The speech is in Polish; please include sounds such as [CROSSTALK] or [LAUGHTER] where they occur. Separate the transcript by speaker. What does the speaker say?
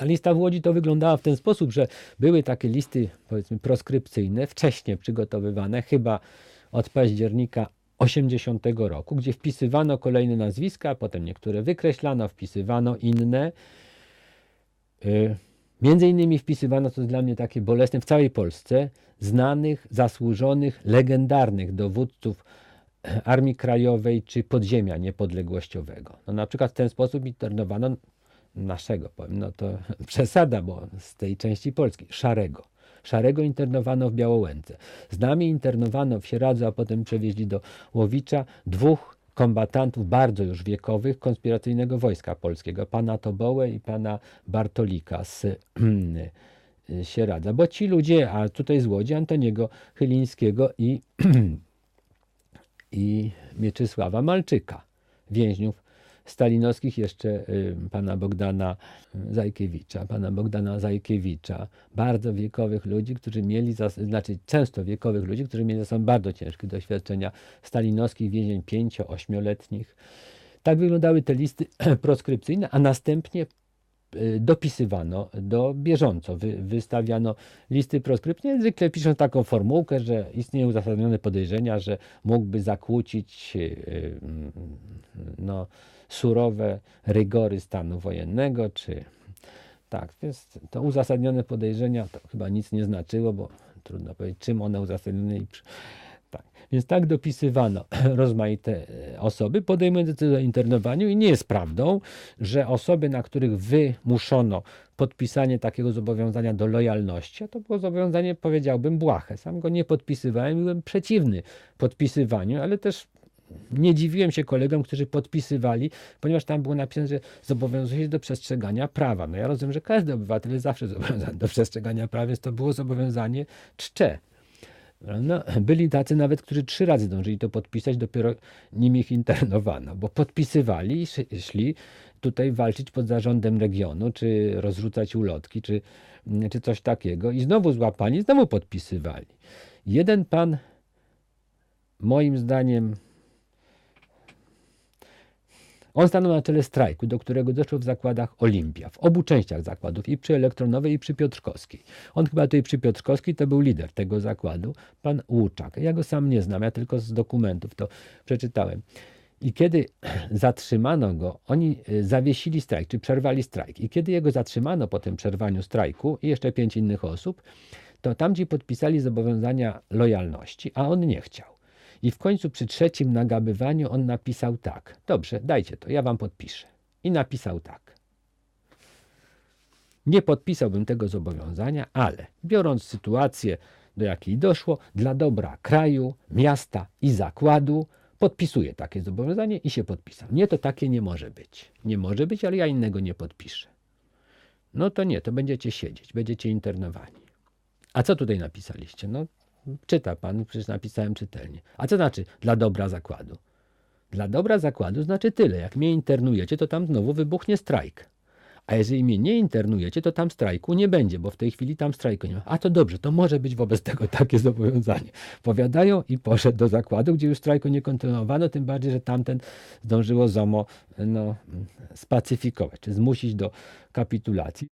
Speaker 1: Ta lista w Łodzi to wyglądała w ten sposób, że były takie listy, powiedzmy, proskrypcyjne, wcześniej przygotowywane, chyba od października 80 roku, gdzie wpisywano kolejne nazwiska, potem niektóre wykreślano, wpisywano inne. Y, Między innymi wpisywano, to jest dla mnie takie bolesne, w całej Polsce znanych, zasłużonych, legendarnych dowódców Armii Krajowej czy podziemia niepodległościowego. No, na przykład w ten sposób internowano naszego, powiem, no to [LAUGHS] przesada, bo z tej części Polski, Szarego. Szarego internowano w Białołęce. Z nami internowano w Sieradzu, a potem przewieźli do Łowicza dwóch kombatantów bardzo już wiekowych konspiracyjnego wojska polskiego, pana Tobołę i pana Bartolika z [CLEARS THROAT] Sieradza. Bo ci ludzie, a tutaj z Łodzi, Antoniego Chylińskiego i, [CLEARS THROAT] i Mieczysława Malczyka, więźniów stalinowskich, jeszcze y, pana Bogdana Zajkiewicza, pana Bogdana Zajkiewicza, bardzo wiekowych ludzi, którzy mieli, za, znaczy często wiekowych ludzi, którzy mieli za sobą bardzo ciężkie doświadczenia stalinowskich więzień pięcio, ośmioletnich. Tak wyglądały te listy [CLEARS THROAT] proskrypcyjne, a następnie y, dopisywano do bieżąco, wy, wystawiano listy proskrypcyjne, zwykle piszą taką formułkę, że istnieją uzasadnione podejrzenia, że mógłby zakłócić y, no, surowe rygory stanu wojennego, czy tak, więc to uzasadnione podejrzenia to chyba nic nie znaczyło, bo trudno powiedzieć, czym one uzasadnione i przy... tak. Więc tak dopisywano [CLEARS THROAT] rozmaite e, osoby, podejmując decyzję o internowaniu i nie jest prawdą, że osoby, na których wymuszono podpisanie takiego zobowiązania do lojalności, a to było zobowiązanie, powiedziałbym, błahe. Sam go nie podpisywałem, byłem przeciwny podpisywaniu, ale też nie dziwiłem się kolegom, którzy podpisywali, ponieważ tam było napisane, że zobowiązuje się do przestrzegania prawa. No ja rozumiem, że każdy obywatel jest zawsze [LAUGHS] zobowiązany do przestrzegania prawa, więc to było zobowiązanie czcze. No, byli tacy nawet, którzy trzy razy dążyli to podpisać, dopiero nim ich internowano, bo podpisywali i szli tutaj walczyć pod zarządem regionu, czy rozrzucać ulotki, czy, czy coś takiego i znowu złapani, znowu podpisywali. Jeden pan, moim zdaniem, on stanął na czele strajku, do którego doszło w zakładach Olimpia, w obu częściach zakładów, i przy Elektronowej, i przy Piotrkowskiej. On chyba tutaj przy Piotrkowskiej to był lider tego zakładu, pan Łuczak. Ja go sam nie znam, ja tylko z dokumentów to przeczytałem. I kiedy [CLEARS THROAT] zatrzymano go, oni y, zawiesili strajk, czy przerwali strajk. I kiedy jego zatrzymano po tym przerwaniu strajku i jeszcze pięć innych osób, to tamci podpisali zobowiązania lojalności, a on nie chciał. I w końcu przy trzecim nagabywaniu on napisał tak. Dobrze, dajcie to, ja wam podpiszę. I napisał tak. Nie podpisałbym tego zobowiązania, ale biorąc sytuację, do jakiej doszło, dla dobra kraju, miasta i zakładu, podpisuję takie zobowiązanie i się podpisał. Nie, to takie nie może być. Nie może być, ale ja innego nie podpiszę. No to nie, to będziecie siedzieć, będziecie internowani. A co tutaj napisaliście? No Czyta pan, przecież napisałem czytelnie. A co znaczy dla dobra zakładu? Dla dobra zakładu znaczy tyle. Jak mnie internujecie, to tam znowu wybuchnie strajk. A jeżeli mnie nie internujecie, to tam strajku nie będzie, bo w tej chwili tam strajku nie ma. A to dobrze, to może być wobec tego takie zobowiązanie. Powiadają i poszedł do zakładu, gdzie już strajku nie kontynuowano, tym bardziej, że tamten zdążyło ZOMO no, spacyfikować, czy zmusić do kapitulacji.